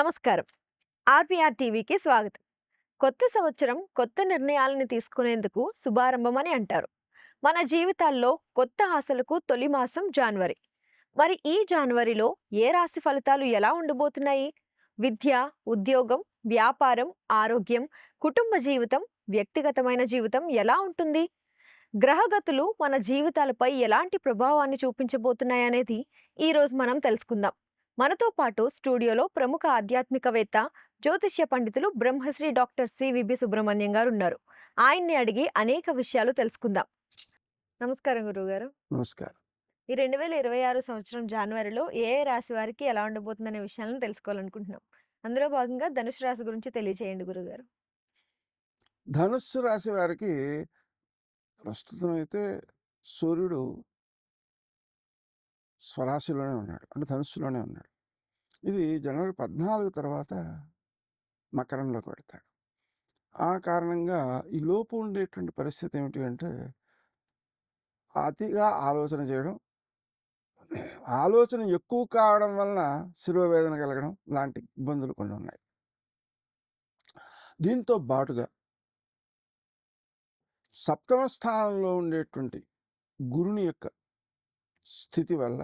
నమస్కారం. ఆర్పిఆర్ టీవీకి స్వాగతం. కొత్త సంవత్సరం కొత్త నిర్ణయాలను తీసుకునేందుకు శుభారంభం అని అంటారు. మన జీవితాల్లో కొత్త ఆశలకు తొలి మాసం జనవరి. మరి ఈ జనవరిలో ఏ రాశి ఫలితాలు ఎలా ఉండబోతున్నాయి? విద్య ఉద్యోగం వ్యాపారం ఆరోగ్యం కుటుంబ జీవితం వ్యక్తిగతమైన జీవితం ఎలా ఉంటుంది? గ్రహగతులు మన జీవితాలపై ఎలాంటి ప్రభావాన్ని చూపించబోతున్నాయనేది ఈరోజు మనం తెలుసుకుందాం. మనతో పాటు స్టూడియోలో ప్రముఖ ఆధ్యాత్మికవేత్త జ్యోతిష్య పండితులు బ్రహ్మశ్రీ డాక్టర్ సివిబి సుబ్రహ్మణ్యం గారు ఉన్నారు. ఆయన్ని అడిగి అనేక విషయాలు తెలుసుకుందాం. నమస్కారం గురువుగారు. నమస్కారం. ఈ రెండు వేల ఇరవై ఆరు సంవత్సరం జనవరిలో ఏ ఏ రాశి వారికి ఎలా ఉండబోతుందనే విషయాలను తెలుసుకోవాలనుకుంటున్నాం. అందులో భాగంగా ధనుసు రాశి గురించి తెలియజేయండి గురుగారు ధనుస్సు రాశి వారికి ప్రస్తుతం అయితే సూర్యుడు స్వరాశిలోనే ఉన్నాడు. అంటే ధనుస్సులోనే ఉన్నాడు. ఇది జనవరి పద్నాలుగు తర్వాత మకరంలోకి పెడతాడు ఆ కారణంగా ఈ లోపు ఉండేటువంటి పరిస్థితి ఏమిటి అంటే అతిగా ఆలోచన చేయడం ఆలోచన ఎక్కువ కావడం వలన శిరోవేదన కలగడం లాంటి ఇబ్బందులు కొన్ని ఉన్నాయి. దీంతో బాటుగా సప్తమ స్థానంలో ఉండేటువంటి గురుని యొక్క స్థితి వల్ల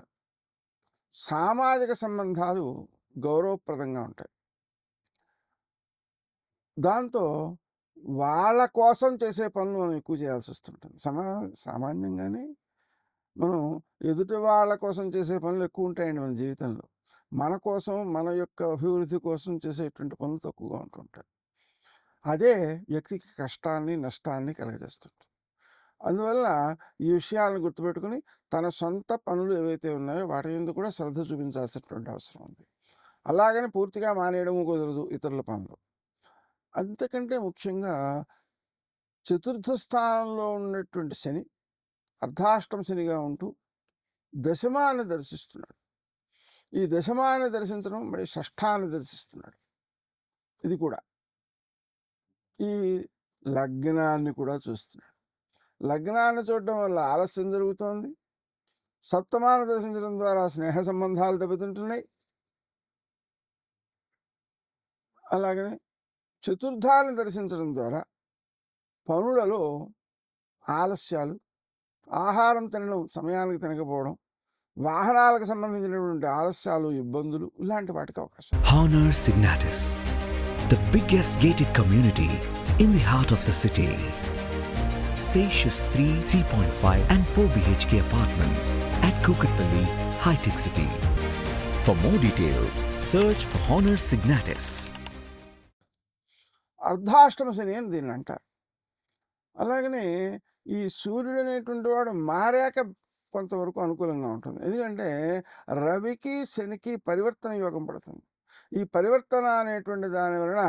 సామాజిక సంబంధాలు గౌరవప్రదంగా ఉంటాయి. దాంతో వాళ్ళ కోసం చేసే పనులు మనం ఎక్కువ చేయాల్సి వస్తుంటుంది. సమా సామాన్యంగానే మనం ఎదుటి వాళ్ళ కోసం చేసే పనులు ఎక్కువ ఉంటాయండి మన జీవితంలో. మన కోసం మన యొక్క అభివృద్ధి కోసం చేసేటువంటి పనులు తక్కువగా ఉంటుంటాయి. అదే వ్యక్తికి కష్టాన్ని నష్టాన్ని కలగజేస్తుంటుంది. అందువల్ల ఈ విషయాలను గుర్తుపెట్టుకుని తన సొంత పనులు ఏవైతే ఉన్నాయో వాటి మీద కూడా శ్రద్ధ చూపించాల్సినటువంటి అవసరం ఉంది. అలాగని పూర్తిగా మానేయడము కుదరదు ఇతరుల పనులు. అంతకంటే ముఖ్యంగా చతుర్థ స్థానంలో ఉన్నటువంటి శని అర్ధాష్టం శనిగా ఉంటూ దశమాన్ని దర్శిస్తున్నాడు. ఈ దశమాన్ని దర్శించడం మరి షష్ఠాన్ని దర్శిస్తున్నాడు. ఇది కూడా. ఈ లగ్నాన్ని కూడా చూస్తున్నాడు. లగ్నాన్ని చూడడం వల్ల ఆలస్యం జరుగుతోంది. సప్తమాన్ని దర్శించడం ద్వారా స్నేహ సంబంధాలు దెబ్బతింటున్నాయి. అలాగనే చతుర్థాన్ని దర్శించడం ద్వారా పనులలో ఆలస్యాలు ఆహారం తినడం సమయానికి తినకపోవడం వాహనాలకు సంబంధించినటువంటి ఆలస్యాలు ఇబ్బందులు ఇలాంటి వాటికి అవకాశం. Honer Signatis the biggest gated community in the heart of the city Spacious 3, 3.5 and 4 BHK apartments at Kukatpalli, High Tech City. For more details, search for Honor Signatus. అర్ధాష్టమ శని అని దీన్ని అంటారు అలాగనే ఈ సూర్యుడు అనేటువంటి వాడు మారాక కొంతవరకు అనుకూలంగా ఉంటుంది ఎందుకంటే రవికి శనికి పరివర్తన యోగం పడుతుంది ఈ పరివర్తన అనేటువంటి దాని వలన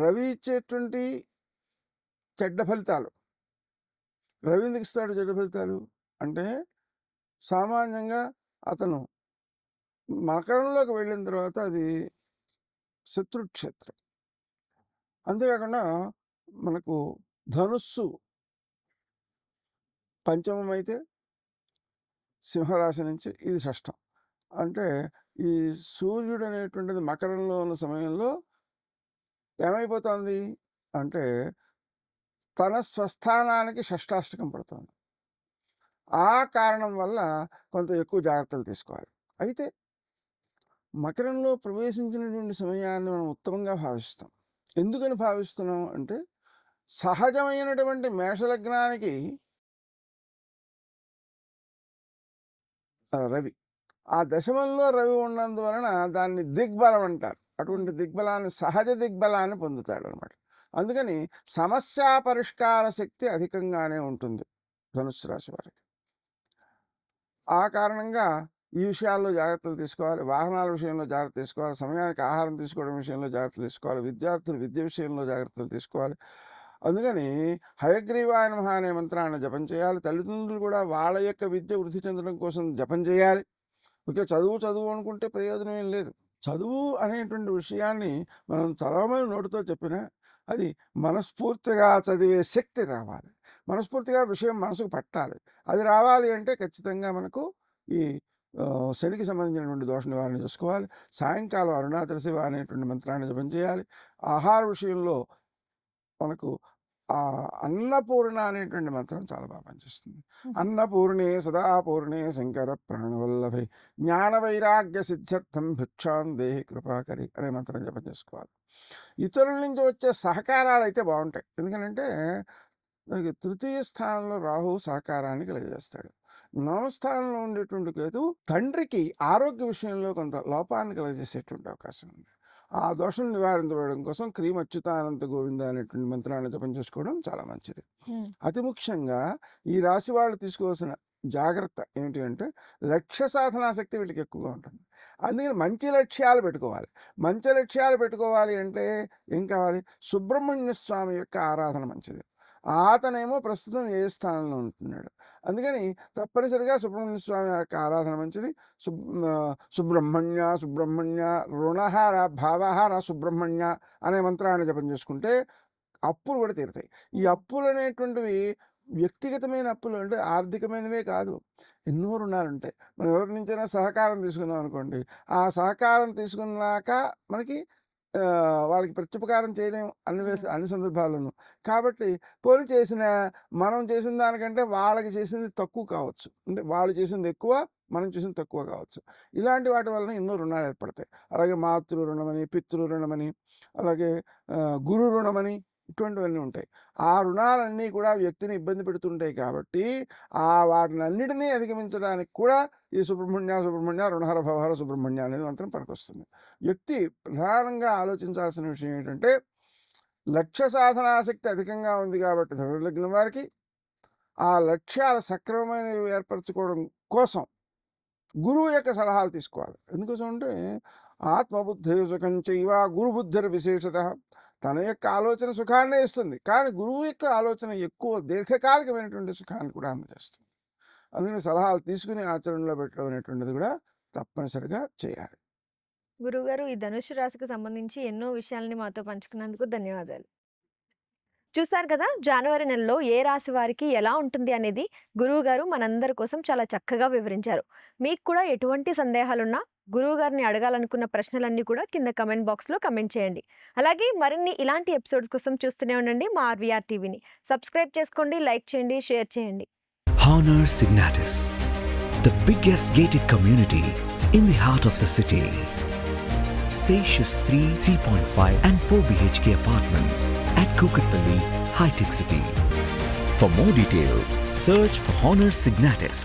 రవి ఇచ్చేటువంటి చెడ్డ ఫలితాలు రవి ఎందుకు ఇస్తాడు చెడ్డ ఫలితాలు? అంటే సామాన్యంగా అతను మకరంలోకి వెళ్ళిన తర్వాత అది శత్రుక్షేత్రం. అంతేకాకుండా మనకు ధనుస్సు పంచమం అయితే సింహరాశి నుంచి ఇది షష్టం. అంటే ఈ సూర్యుడు అనేటువంటిది మకరంలో ఉన్న సమయంలో ఏమైపోతుంది? అంటే తన స్వస్థానానికి షష్టాష్టకం పడుతుంది. ఆ కారణం వల్ల కొంత ఎక్కువ జాగ్రత్తలు తీసుకోవాలి. అయితే మకరంలో ప్రవేశించినటువంటి సమయాన్ని మనం ఉత్తమంగా భావిస్తాం. ఎందుకని భావిస్తున్నాం అంటే సహజమైనటువంటి మేషలగ్నానికి రవి ఆ దశమంలో రవి ఉన్నందువలన దాన్ని దిగ్బలం అంటారు. అటువంటి దిగ్బలాన్ని సహజ దిగ్బలాన్ని పొందుతాడు అనమాట అందుకని సమస్యా పరిష్కార శక్తి అధికంగానే ఉంటుంది ధనుస్సు రాశి వారికి. ఆ కారణంగా ఈ విషయాల్లో జాగ్రత్తలు తీసుకోవాలి వాహనాల విషయంలో జాగ్రత్త తీసుకోవాలి సమయానికి ఆహారం తీసుకోవడం విషయంలో జాగ్రత్తలు తీసుకోవాలి విద్యార్థులు విద్య విషయంలో జాగ్రత్తలు తీసుకోవాలి. అందుకని హయగ్రీవాయ మహా అనే మంత్రాన్ని జపం చేయాలి తల్లిదండ్రులు కూడా వాళ్ళ యొక్క విద్య వృద్ధి చెందడం కోసం జపం చేయాలి. ఓకే చదువు చదువు అనుకుంటే ప్రయోజనం ఏం లేదు. చదువు అనేటువంటి విషయాన్ని మనం చదవమని నోటితో చెప్పినా అది మనస్ఫూర్తిగా చదివే శక్తి రావాలి. మనస్ఫూర్తిగా విషయం మనసుకు పట్టాలి. అది రావాలి అంటే ఖచ్చితంగా మనకు ఈ శనికి సంబంధించినటువంటి దోష నివారణ చేసుకోవాలి. సాయంకాలం అరుణాచల శివ అనేటువంటి మంత్రాన్ని జపం చేయాలి. ఆహార విషయంలో మనకు అన్నపూర్ణ అనేటువంటి మంత్రం చాలా బాగా పనిచేస్తుంది. అన్నపూర్ణే సదాపూర్ణే శంకర ప్రాణవల్లభే జ్ఞాన వైరాగ్య సిద్ధ్యర్థం భిక్షాం దేహి కృపాకరి అనే మంత్రం జపం చేసుకోవాలి. ఇతరుల నుంచి వచ్చే సహకారాలు అయితే బాగుంటాయి. ఎందుకంటే మనకి తృతీయ స్థానంలో రాహు సహకారాన్ని కలుగజేస్తాడు. నవస్థానంలో ఉండేటువంటి కేతు తండ్రికి ఆరోగ్య విషయంలో కొంత లోపాన్ని కలుగజేసేటువంటి అవకాశం ఉంది. ఆ దోషం నివారించబడడం కోసం క్రీమ్ అచ్యుతానంత గోవింద అనేటువంటి మంత్రాన్ని జపం చేసుకోవడం చాలా మంచిది. అతి ముఖ్యంగా ఈ రాశి వాళ్ళు తీసుకోవాల్సిన జాగ్రత్త ఏమిటి అంటే లక్ష్య సాధనా శక్తి వీళ్ళకి ఎక్కువగా ఉంటుంది. అందుకని మంచి లక్ష్యాలు పెట్టుకోవాలి. మంచి లక్ష్యాలు పెట్టుకోవాలి అంటే ఏం కావాలి? సుబ్రహ్మణ్య స్వామి యొక్క ఆరాధన మంచిది. అతనేమో ప్రస్తుతం ఏ స్థానంలో ఉంటున్నాడు. అందుకని తప్పనిసరిగా సుబ్రహ్మణ్య స్వామి యొక్క ఆరాధన మంచిది. సుబ్ సుబ్రహ్మణ్య సుబ్రహ్మణ్య రుణహార భావహార సుబ్రహ్మణ్య అనే మంత్రాన్ని జపం చేసుకుంటే అప్పులు కూడా తీరుతాయి. ఈ అప్పులు అనేటువంటివి వ్యక్తిగతమైన అప్పులు అంటే ఆర్థికమైనవే కాదు. ఎన్నో రుణాలు ఉంటాయి మనం ఎవరి నుంచైనా సహకారం తీసుకున్నాం అనుకోండి. ఆ సహకారం తీసుకున్నాక మనకి వాళ్ళకి ప్రత్యుపకారం చేయలేం అన్ని అన్ని సందర్భాల్లోనూ. కాబట్టి పోనీ చేసిన మనం చేసిన దానికంటే వాళ్ళకి చేసింది తక్కువ కావచ్చు. అంటే వాళ్ళు చేసింది ఎక్కువ మనం చేసింది తక్కువ కావచ్చు. ఇలాంటి వాటి వలన ఎన్నో రుణాలు ఏర్పడతాయి. అలాగే మాతృ రుణమని పితృ రుణమని అలాగే గురు రుణమని ఇటువంటివన్నీ ఉంటాయి. ఆ రుణాలన్నీ కూడా వ్యక్తిని ఇబ్బంది పెడుతుంటాయి కాబట్టి ఆ వాటిని అన్నిటినీ అధిగమించడానికి కూడా ఈ సుబ్రహ్మణ్య సుబ్రహ్మణ్య రుణహర భవహర సుబ్రహ్మణ్య అనేది మంత్రం పనికొస్తుంది. వ్యక్తి ప్రధానంగా ఆలోచించాల్సిన విషయం ఏంటంటే లక్ష్య సాధనాసక్తి అధికంగా ఉంది కాబట్టి ధనుర్లగ్న వారికి ఆ లక్ష్యాలు సక్రమమైనవి ఏర్పరచుకోవడం కోసం గురువు యొక్క సలహాలు తీసుకోవాలి. ఎందుకోసం అంటే ఆత్మబుద్ధి సుఖం చైవ గురుబుద్ధిర్ విశేషత తన యొక్క ఆలోచన సుఖాన్నే ఇస్తుంది. కానీ గురువు యొక్క ఆలోచన ఎక్కువ దీర్ఘకాలికమైనటువంటి సుఖాన్ని కూడా అందజేస్తుంది. అందుకని సలహాలు తీసుకుని ఆచరణలో పెట్టడం అనేటువంటిది కూడా తప్పనిసరిగా చేయాలి. గురువుగారు ఈ ధనుసు రాశికి సంబంధించి ఎన్నో విషయాల్ని మాతో పంచుకున్నందుకు ధన్యవాదాలు. చూసారు కదా జనవరి నెలలో ఏ రాశి వారికి ఎలా ఉంటుంది అనేది గురువు గారు మనందరి కోసం చాలా చక్కగా వివరించారు. మీకు కూడా ఎటువంటి సందేహాలున్నా గురువుగారిని అడగాలనుకున్న ప్రశ్నలన్నీ కూడా కింద కమెంట్ బాక్స్లో కమెంట్ చేయండి అలాగే మరిన్ని ఇలాంటి ఎపిసోడ్స్ కోసం చూస్తూనే ఉండండి మా ఆర్వీఆర్ టీవీని సబ్స్క్రైబ్ చేసుకోండి లైక్ చేయండి షేర్ చేయండి Honer Signatis the biggest gated community in the heart of the city spacious three three point five and four BHK at Kukatpalli, High Tech City. For more details, search for Honor Signatus.